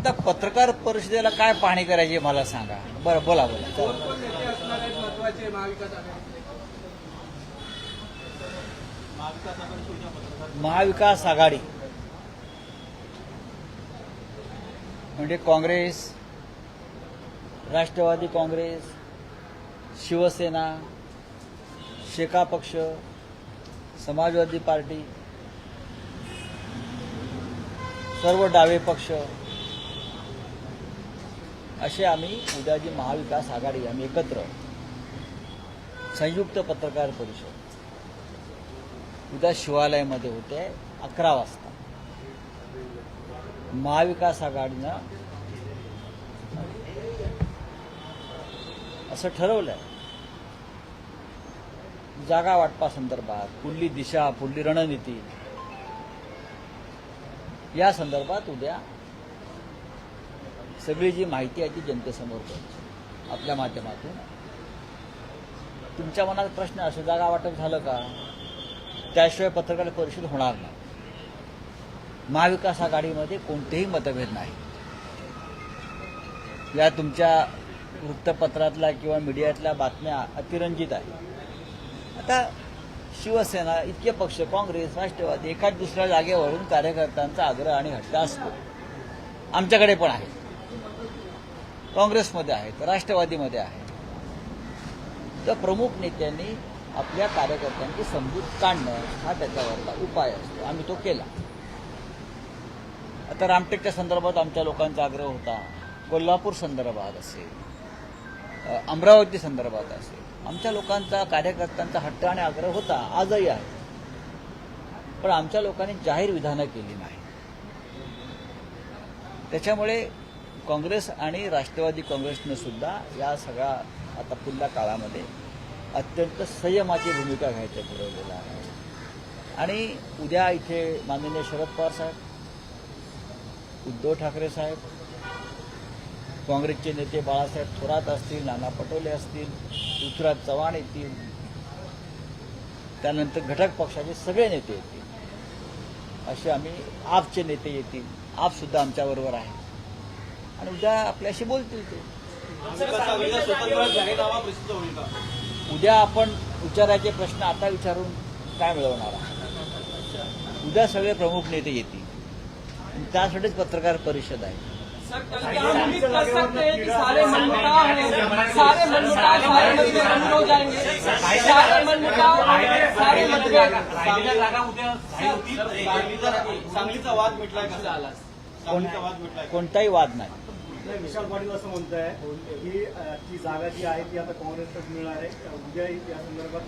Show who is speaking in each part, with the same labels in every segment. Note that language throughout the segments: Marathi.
Speaker 1: आता पत्रकार परिषदेला काय पाहणी करायची मला सांगा. बरं बोला बोला.
Speaker 2: महाविकास आघाडी.
Speaker 1: म्हणजे काँग्रेस राष्ट्रवादी काँग्रेस शिवसेना शेका पक्ष समाजवादी पार्टी सर्व डावे पक्ष असे आम्ही उद्या जी महाविकास आघाडी आम्ही एकत्र संयुक्त पत्रकार परिषद. उद्या शिवालयामध्ये होते अकरा वाजता. महाविकास आघाडीनं असं ठरवलंय. जागा वाटपासंदर्भात पुढली दिशा पुढली रणनीती. या संदर्भात उद्या सगळी जी माहिती आहे ती जनतेसमोर द्यायची आपल्या माध्यमातून. तुमच्या मनात प्रश्न असो जागा वाटप झालं का? त्याशिवाय पत्रकार परिषद होणार नाही. महाविकास आघाडीमध्ये कोणतेही मतभेद नाही या तुमच्या वृत्तपत्रातल्या किंवा मीडियातल्या बातम्या अतिरंजित आहेत. आता शिवसेना इतके पक्ष काँग्रेस राष्ट्रवादी एखाद दुसऱ्या जागेवरून कार्यकर्त्यांचा आग्रह आणि हट्ट असतो. आमच्याकडे पण आहे. काँग्रेसमध्ये आहेत राष्ट्रवादीमध्ये आहेत तर प्रमुख नेत्यांनी आपल्या कार्यकर्त्यांची समजूत काढणं हा त्याच्यावरचा उपाय असतो. आम्ही तो केला. आता रामटेकच्या संदर्भात आमच्या लोकांचा आग्रह होता. कोल्हापूर संदर्भात असेल अमरावती संदर्भात असेल. आमच्या लोकांचा कार्यकर्त्यांचा हट्ट आणि आग्रह होता. आजही आहे. पण आमच्या लोकांनी जाहीर विधानं केली नाही त्याच्यामुळे काँग्रेस आणि राष्ट्रवादी काँग्रेसनं सुद्धा या सगळ्या आता पुढल्या काळामध्ये अत्यंत संयमाची भूमिका घ्यायचं ठरवलेलं आहे. आणि उद्या इथे माननीय शरद पवार साहेब उद्धव ठाकरे साहेब काँग्रेसचे नेते बाळासाहेब थोरात असतील नाना पटोले असतील पृथ्वीराज चव्हाण येतील त्यानंतर घटक पक्षाचे सगळे नेते येतील. असे आम्ही आपचे नेते येतील. आपसुद्धा आमच्याबरोबर आहे आणि उद्या आपल्याशी बोलतील ते.
Speaker 2: स्वतंत्र जाहीरनामा प्रसिद्ध होईल का
Speaker 1: उद्या आपण विचारायचे प्रश्न आता विचारून काय मिळवणार? उद्या सगळे प्रमुख नेते येतील. त्यासाठीच पत्रकार परिषद आहे? कोणताही वाद नाही,
Speaker 3: विशाल पाटील असं म्हणत आहे की ती जागा जी आहे ती आता काँग्रेसकडे मिळणार आहे. उद्याही त्या संदर्भात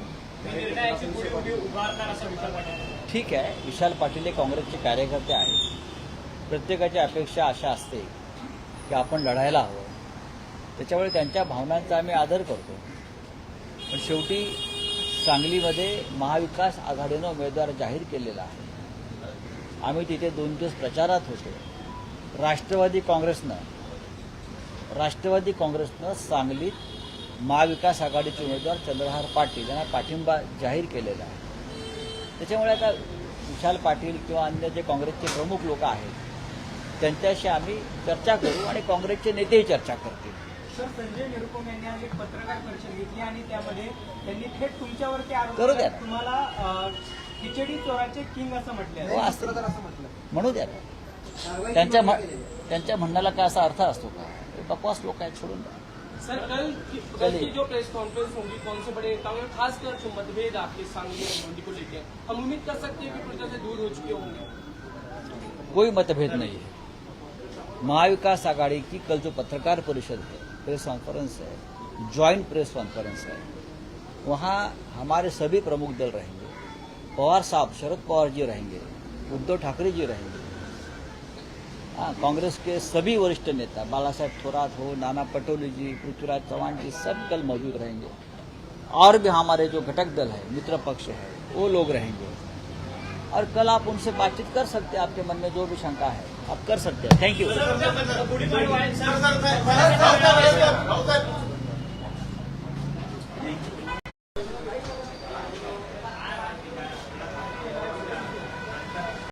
Speaker 1: ठीक आहे. विशाल पाटील हे काँग्रेसचे कार्यकर्ते आहेत. प्रत्येकाची अपेक्षा अशा असते की आपण लढायला हवं. त्याच्यामुळे त्यांच्या भावनांचा आम्ही आदर करतो. पण शेवटी सांगलीमध्ये महाविकास आघाडीनं उमेदवार जाहीर केलेला आहे. आम्ही तिथे दोन दिवस प्रचारात होतो. राष्ट्रवादी काँग्रेसनं राष्ट्रवादी काँग्रेसनं सांगलीत महाविकास आघाडीचे उमेदवार चंद्रहार पाटील यांना पाठिंबा जाहीर केलेला आहे त्याच्यामुळे आता विशाल पाटील किंवा अन्य जे काँग्रेसचे प्रमुख लोक आहेत त्यांच्याशी आम्ही चर्चा करू आणि काँग्रेसचे नेतेही चर्चा करतील
Speaker 4: सर संजय निरुपम यांनी आज एक पत्रकार परिषद घेतली आणि त्यामध्ये त्यांनी थेट तुमच्यावरती आरोप
Speaker 1: करू
Speaker 4: केला.
Speaker 1: द्या.
Speaker 4: तुम्हाला खिचडी चोराचे किंग असं म्हटले
Speaker 1: हो, असतील. म्हणू द्या ना. त्यांच्या म्ह- त्यांच्या म्हणण्याला काय असा अर्थ असतो का बकवास लोग आहेत सोडून द्या
Speaker 2: सर कल कल की जो प्रेस कॉन्फ्रेंस होगी कौन से बड़े नेताओं में खासकर जो मतभेद आपके सांगली और मंडी को लेकर हम उम्मीद कर सकते हैं कि पूरी तरह से दूर हो चुके होंगे।
Speaker 1: कोई मतभेद नहीं है। महाविकास आघाड़ी की कल जो पत्रकार परिषद है प्रेस कॉन्फ्रेंस है ज्वाइंट प्रेस कॉन्फ्रेंस है वहाँ हमारे सभी प्रमुख दल रहेंगे। पवार साहब शरद पवार जी रहेंगे उद्धव ठाकरे जी रहेंगे। हाँ कांग्रेस के सभी वरिष्ठ नेता बाला साहेब थोरात हो नाना पटोले जी पृथ्वीराज चौहान जी सब कल मौजूद रहेंगे और भी हमारे जो घटक दल है मित्र पक्ष है वो लोग रहेंगे और कल आप उनसे बातचीत कर सकते हैं आपके मन में जो भी शंका है आप कर सकते हैं थैंक यू